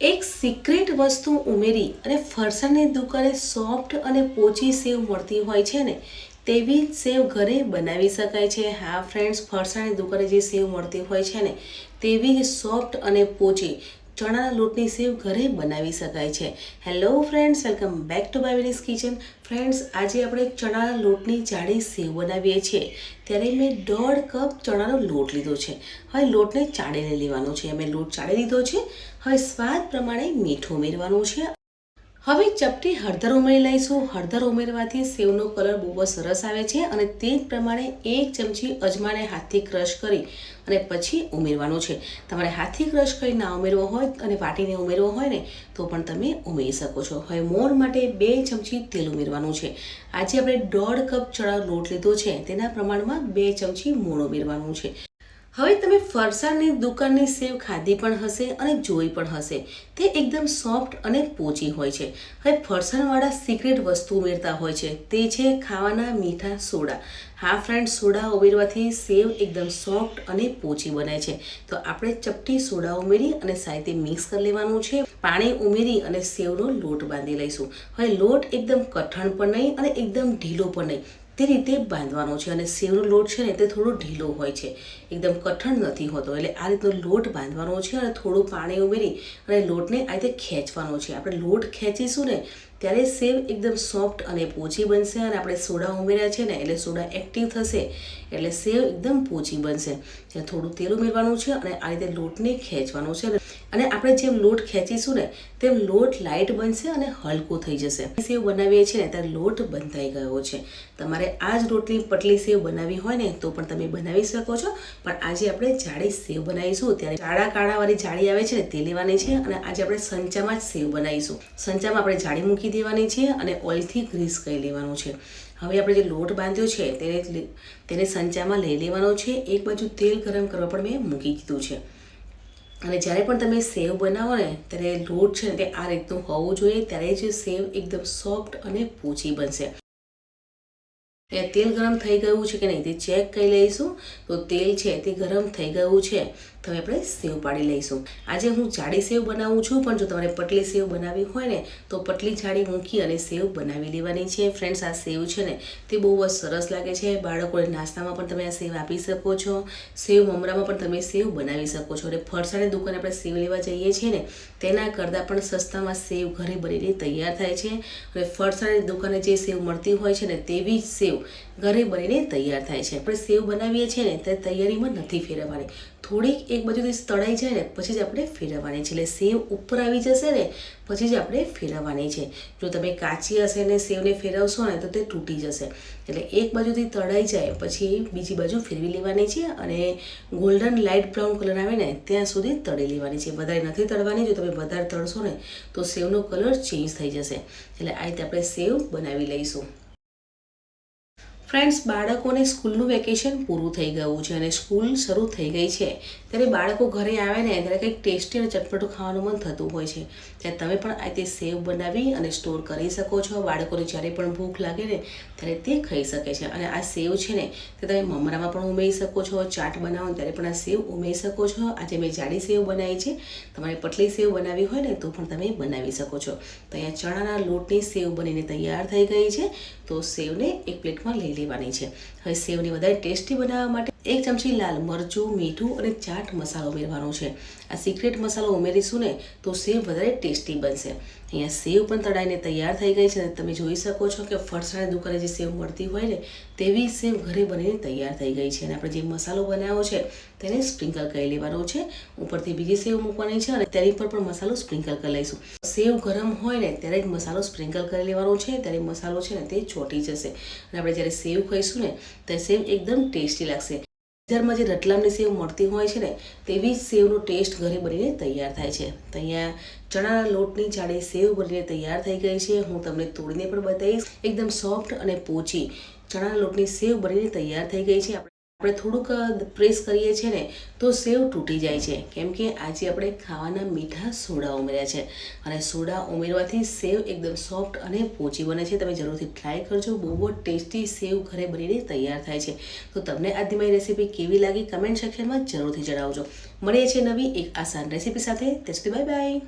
એક સિક્રેટ વસ્તુ ઉમેરી અને ફરસાણની દુકાને સોફ્ટ અને પોચી સેવ મળતી હોય છે ને, તેવી જ સેવ ઘરે બનાવી શકાય છે. હા ફ્રેન્ડ્સ ફરસાણની દુકાને જે સેવ મળતી હોય છે ને, તેવી જ સોફ્ટ અને પોચી ચણાના લોટની સેવ ઘરે બનાવી શકાય છે. Hello friends welcome back to બાયવેરીસ kitchen friends આજે આપણે ચણાના લોટની જાડી સેવ બનાવીએ છીએ. ત્યારે મેં દોઢ કપ ચણાનો લોટ લીધો છે. હવે લોટને ચાળીને લેવાનો છે. મેં લોટ ચાળી લીધો છે. હવે સ્વાદ પ્રમાણે મીઠું ઉમેરવાનું છે. હવે ચપટી હળદર ઉમેરી લઈશું. હળદર ઉમેરવાથી સેવનો કલર બહુ જ સરસ આવે છે અને તે જ પ્રમાણે એક ચમચી અજમાને હાથથી ક્રશ કરી અને પછી ઉમેરવાનું છે. તમારે હાથથી ક્રશ કરી ના ઉમેરવો હોય અને વાટીને ઉમેરવો હોય ને, તો પણ તમે ઉમેરી શકો છો. હવે મોણ માટે બે ચમચી તેલ ઉમેરવાનું છે. આજે આપણે દોઢ કપ ચણા લોટ લીધો છે. તેના પ્રમાણમાં બે ચમચી મોણ ઉમેરવાનું છે. હવે તમે ફરસાણની દુકાનની સેવ ખાધી પણ હશે અને જોઈ પણ હશે. તે એકદમ સોફ્ટ અને પોચી હોય છે. હવે ફરસાણવાળા સિક્રેટ વસ્તુ ઉમેરતા હોય છે. તે છે ખાવાના મીઠા સોડા. હા ફ્રેન્ડ સોડા ઉમેરવાથી સેવ એકદમ સોફ્ટ અને પોચી બને છે. તો આપણે ચપટી સોડા ઉમેરી અને સાથે મિક્સ કરી લેવાનું છે. પાણી ઉમેરી અને સેવનો લોટ બાંધી લઈશું. હવે લોટ એકદમ કઠણ પણ નહીં અને એકદમ ઢીલો પણ નહીં. તે રીતે બાંધવાનો છે અને સેવનો લોટ છે ને તે થોડો ઢીલો હોય છે. એકદમ કઠણ નથી હોતો, એટલે આ રીતનો લોટ બાંધવાનો છે અને થોડું પાણી ઉમેરી અને લોટને આ રીતે ખેંચવાનો છે. આપણે લોટ ખેંચીશું ને ત્યારે સેવ એકદમ સોફ્ટ અને પોચી બનશે અને આપણે સોડા ઉમેર્યા છે ને, એટલે સોડા એક્ટિવ થશે. એટલે સેવ એકદમ પોચી બનશે. ત્યાં થોડું તેલ ઉમેરવાનું છે અને આ રીતે લોટને ખેંચવાનું છે. અને આપણે જેમ લોટ ખેંચીશું ને, તેમ લોટ લાઇટ બનશે અને હલકો થઈ જશે. સેવ બનાવીએ છીએ ને, ત્યારે લોટ બંધાઈ ગયો છે. તમારે આ જ રોટલી પટલી સેવ બનાવી હોય ને, તો પણ તમે બનાવી શકો છો. પણ આજે આપણે જાડી સેવ બનાવીશું. ત્યારે જાડા કાળાવાળી જાળી આવે છે ને, તે લેવાની છે. અને આજે આપણે સંચામાં જ સેવ બનાવીશું. સંચામાં આપણે જાળી મૂકી દેવાની છે અને ઓઇલથી ગ્રીસ કરી લેવાનું છે. હવે આપણે જે લોટ બાંધ્યો છે તેને તેને સંચામાં લઈ લેવાનો છે. એક બાજુ તેલ ગરમ કરવા પણ મેં મૂકી દીધું છે. અને જ્યારે પણ તમે સેવ બનાવો ને, ત્યારે લોટ છે ને તે આ રીતનું હોવું જોઈએ, ત્યારે જ સેવ એકદમ સોફ્ટ અને પોચી બનશે. એ તેલ ગરમ થઈ ગયું છે કે નહીં તે ચેક કરી લઈશું. તો તેલ છે તે ગરમ થઈ ગયું છે. તો હવે આપણે સેવ પાડી લઈશું. આજે હું જાડી સેવ બનાવું છું, પણ જો તમારે પટલી સેવ બનાવવી હોય ને, તો પટલી જાડી મૂકી અને સેવ બનાવી લેવાની છે. ફ્રેન્ડ્સ, આ સેવ છે ને, તે બહુ જ સરસ લાગે છે. બાળકોને નાસ્તામાં પણ તમે આ સેવ આપી શકો છો. સેવ મમરામાં પણ તમે સેવ બનાવી શકો છો. અને ફરસાણની દુકાને આપણે સેવ લેવા જઈએ છીએ ને, તેના કરતાં પણ સસ્તામાં સેવ ઘરે બનીને તૈયાર થાય છે. અને ફરસાણની દુકાને જે સેવ મળતી હોય છે ને, તેવી જ સેવ ઘરે બનીને તૈયાર થાય છે. આપણે સેવ બનાવીએ છીએ ને, તે તૈયારીમાં નથી ફેરવવાની. થોડીક એક બાજુથી તળાઈ જાય ને, પછી જ આપણે ફેરવવાની છે. એટલે સેવ ઉપર આવી જશે ને, પછી જ આપણે ફેરવવાની છે. જો તમે કાચી હશે ને સેવને ફેરવશો ને, તો તે તૂટી જશે. એટલે એક બાજુથી તળાઈ જાય, પછી બીજી બાજુ ફેરવી લેવાની છે અને ગોલ્ડન લાઇટ બ્રાઉન કલર આવે ને, ત્યાં સુધી તળી લેવાની છે. વધારે નથી તળવાની, જો તમે વધારે તળશો ને, તો સેવનો કલર ચેન્જ થઈ જશે. એટલે આ રીતે આપણે સેવ બનાવી લઈશું. ફ્રેન્ડ્સ, બાળકોને સ્કૂલનું વેકેશન પૂરું થઈ ગયું છે અને સ્કૂલ શરૂ થઈ ગઈ છે. ત્યારે બાળકો ઘરે આવે ને ત્યારે કંઈક ટેસ્ટી અને ચટપટું ખાવાનું મન થતું હોય છે. ત્યારે તમે પણ આ તે સેવ બનાવી અને સ્ટોર કરી શકો છો. બાળકોને જ્યારે પણ ભૂખ લાગે ને ત્યારે તે ખાઈ શકે છે. અને આ સેવ છે ને તે તમે મમરામાં પણ ઉમેરી શકો છો, ચાટ બનાવો ત્યારે પણ આ સેવ ઉમેરી શકો છો. આજે મેં જાડી સેવ બનાવી છે. તમારે પટલી સેવ બનાવી હોય ને તો પણ તમે બનાવી શકો છો. તો અહીંયા ચણાના લોટની સેવ બનીને તૈયાર થઈ ગઈ છે. તો સેવને એક પ્લેટમાં લઈ લેવાની છે. હવે સેવને વધારે ટેસ્ટી બનાવવા માટે એક ચમચી લાલ મરચું, મીઠું અને ચાટ મસાલો ઉમેરવાનો છે. આ સિક્રેટ મસાલો ઉમેરીશું ને તો સેવ વધારે ટેસ્ટી બનશે. અહીંયા સેવ પણ તળાઈને તૈયાર થઈ ગઈ છે અને તમે જોઈ શકો છો કે ફરસાણની દુકાને જે સેવ મળતી હોય ને, તેવી સેવ ઘરે બનીને તૈયાર થઈ ગઈ છે. અને આપણે જે મસાલો બનાવ્યો છે, તેને સ્પ્રિંકલ કરી લેવાનો છે. ઉપરથી બીજી સેવ મૂકવાની છે અને તેની પર પણ મસાલો સ્પ્રિંકલ કરી લઈશું. સેવ ગરમ હોય ને, ત્યારે જ મસાલો સ્પ્રિંકલ કરી લેવાનો છે. ત્યારે મસાલો છે ને, તે ચોટી જશે. અને આપણે જ્યારે સેવ ખાઈશું ને ત્યારે સેવ એકદમ ટેસ્ટી લાગશે. બજારમાં જે રતલામની સેવ મળતી હોય છે ને, તેવી જ સેવનો ટેસ્ટ ઘરે બનીને તૈયાર થાય છે. તો અહીંયા ચણાના લોટની જાડે સેવ બનીને તૈયાર થઈ ગઈ છે. હું તમને તોડીને પણ બતાવીશ. એકદમ સોફ્ટ અને પોચી ચણાના લોટની સેવ બનીને તૈયાર થઈ ગઈ છે. આપણે થોડુંક પ્રેસ કરીએ છીએ ને, તો સેવ તૂટી જાય છે. કેમ કે આજે આપણે ખાવાના મીઠા સોડા ઉમેર્યા છે. અને સોડા ઉમેરવાથી સેવ એકદમ સોફ્ટ અને પોચી બને છે. તમે જરૂરથી ટ્રાય કરજો. બહુ જ ટેસ્ટી સેવ ઘરે બનીને તૈયાર થાય છે. તો તમને આજની મારી રેસીપી કેવી લાગી? કમેન્ટ સેક્શનમાં જરૂરથી જણાવજો. મળીએ છીએ નવી એક આસાન રેસીપી સાથે. ત્યાં સુધી બાય બાય